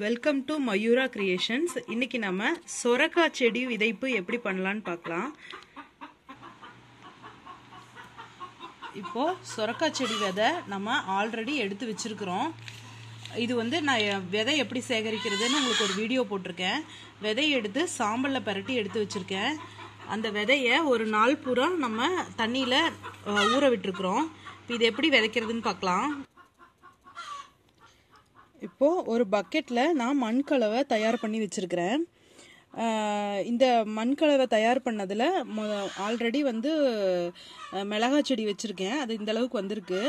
Welcome to Mayura creations இன்னைக்கு நம்ம சொரக்காய் செடி விதைப்பு எப்படி பண்ணலான்னு பார்க்கலாம். இப்போ சொரக்காய் செடி விதை நம்ம ஆல்ரெடி எடுத்து வச்சிருக்கிறோம். இது வந்து நான் விதை எப்படி சேகரிக்கிறதுன்னு உங்களுக்கு ஒரு வீடியோ போட்டிருக்கேன். விதையை எடுத்து சாம்பலில் பரட்டி எடுத்து வச்சுருக்கேன். அந்த விதையை ஒரு நாள் பூரா நம்ம தண்ணியில் ஊற விட்டுருக்குறோம். இப்போ இது எப்படி விதைக்கிறதுன்னு பார்க்கலாம். இப்போது ஒரு பக்கெட்டில் நான் மண்கலவை தயார் பண்ணி வச்சுருக்கிறேன். இந்த மண்கலவை தயார் பண்ணதில் மொ ஆல்ரெடி வந்து மிளகா செடி வச்சுருக்கேன். அது இந்த அளவுக்கு வந்திருக்கு.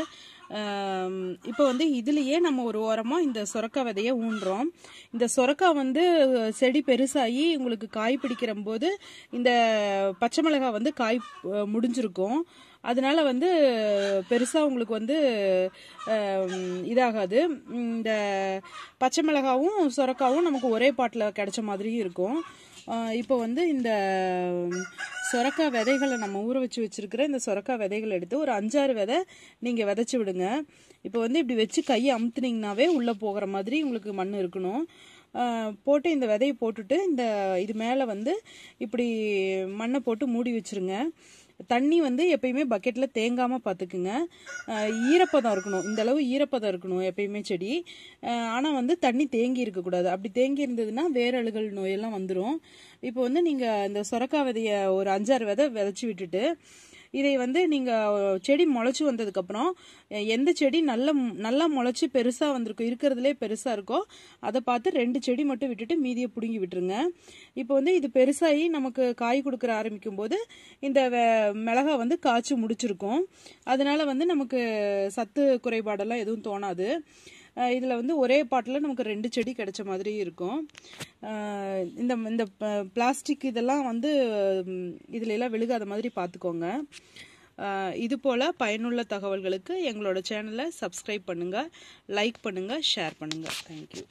இப்போ வந்து இதுலேயே நம்ம ஒரு ஓரமாக இந்த சொரக்காய் விதையை ஊன்றோம். இந்த சொரக்காய் வந்து செடி பெருசாகி உங்களுக்கு காய் பிடிக்கிற போது இந்த பச்சை மிளகாய் வந்து காய் முடிஞ்சிருக்கும். அதனால வந்து பெருசாக உங்களுக்கு வந்து இதாகாது. இந்த பச்சை மிளகாவும் சொரக்காவும் நமக்கு ஒரே பாட்டில் கிடைச்ச மாதிரியும் இருக்கும். இப்போ வந்து இந்த சொரக்காய் விதைகளை நம்ம ஊற வச்சு வச்சுருக்கிற இந்த சொரக்காய் விதைகளை எடுத்து ஒரு அஞ்சாறு விதை நீங்கள் விதைச்சி விடுங்க. இப்போ வந்து இப்படி வச்சு கையை அமுத்துனீங்கனாவே உள்ளே போகிற மாதிரி உங்களுக்கு மண் இருக்கணும். போட்டு இந்த விதையை போட்டுட்டு இந்த இது மேலே வந்து இப்படி மண்ணை போட்டு மூடி வச்சுருங்க. தண்ணி வந்து எப்பயுமே பக்கெட்டில் தேங்காமல் பார்த்துக்குங்க ஈரப்பதம் இருக்கணும். இந்த அளவு ஈரப்பதம் இருக்கணும் எப்பயுமே செடி. ஆனால் வந்து தண்ணி தேங்கி இருக்கக்கூடாது அப்படி தேங்கி இருந்ததுன்னா வேரழுகள் நோயெல்லாம் வந்துடும் இப்போ வந்து நீங்கள் இந்த சொரக்காய் விதையை ஒரு அஞ்சாறு விதை விதைச்சி விட்டுட்டு இதை வந்து நீங்கள் செடி முளைச்சி வந்ததுக்கப்புறம் எந்த செடி நல்ல நல்லா முளைச்சி பெருசாக வந்திருக்கும் இருக்கிறதுலே பெருசாக இருக்கோ அதை பார்த்து ரெண்டு செடி மட்டும் விட்டுட்டு மீதியை பிடுங்கி விட்டுருங்க. இப்போ வந்து இது பெருசாகி நமக்கு காய் கொடுக்குற ஆரம்பிக்கும் போது இந்த மிளகா வந்து காய்ச்சி முடிச்சிருக்கும். அதனால வந்து நமக்கு சத்து குறைபாடெல்லாம் எதுவும் தோணாது. இதில் வந்து ஒரே பாட்டில் நமக்கு ரெண்டு செடி கிடைச்ச மாதிரி இருக்கும். இந்த இந்த பிளாஸ்டிக் இதெல்லாம் வந்து இதில் எல்லாம் விழுகாத மாதிரி பார்த்துக்கோங்க இது போல் பயனுள்ள தகவல்களுக்கு எங்களோட சேனலை சப்ஸ்கிரைப் பண்ணுங்கள் லைக் பண்ணுங்கள் ஷேர் பண்ணுங்கள் தேங்க்யூ